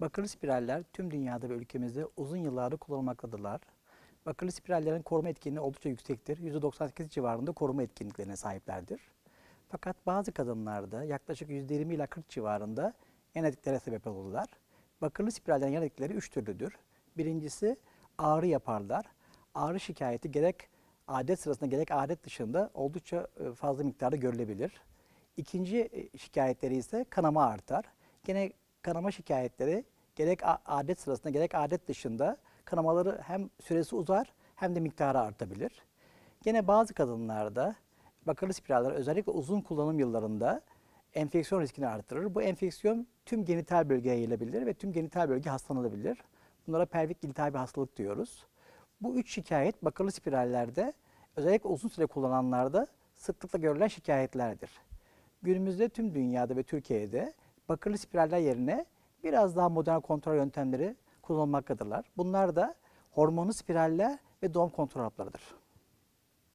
Bakırlı spiraller tüm dünyada ve ülkemizde uzun yıllardır kullanılmaktadırlar. Bakırlı spirallerin koruma etkinliği oldukça yüksektir. %98 civarında koruma etkinliklerine sahiplerdir. Fakat bazı kadınlarda yaklaşık %20 ila 40 civarında yan etkitlere sebep olurlar. Bakırlı spirallerin yan etkileri üç türlüdür. Birincisi ağrı yaparlar. Ağrı şikayeti gerek adet sırasında gerek adet dışında oldukça e, fazla miktarda görülebilir. İkinci e, şikayetleri ise kanama artar. Gene kanama şikayetleri gerek adet sırasında gerek adet dışında kanamaları hem süresi uzar hem de miktarı artabilir. Gene bazı kadınlarda bakırlı spiraller özellikle uzun kullanım yıllarında enfeksiyon riskini artırır. Bu enfeksiyon tüm genital bölgeye yayılabilir ve tüm genital bölge hastalanabilir. Bunlara pelvik iltihabi hastalık diyoruz. Bu üç şikayet bakırlı spirallerde özellikle uzun süre kullananlarda sıklıkla görülen şikayetlerdir. Günümüzde tüm dünyada ve Türkiye'de bakırlı spiraller yerine biraz daha modern kontrol yöntemleri kullanılmaktadırlar. Bunlar da hormonlu spiraller ve doğum kontrol haplarıdır.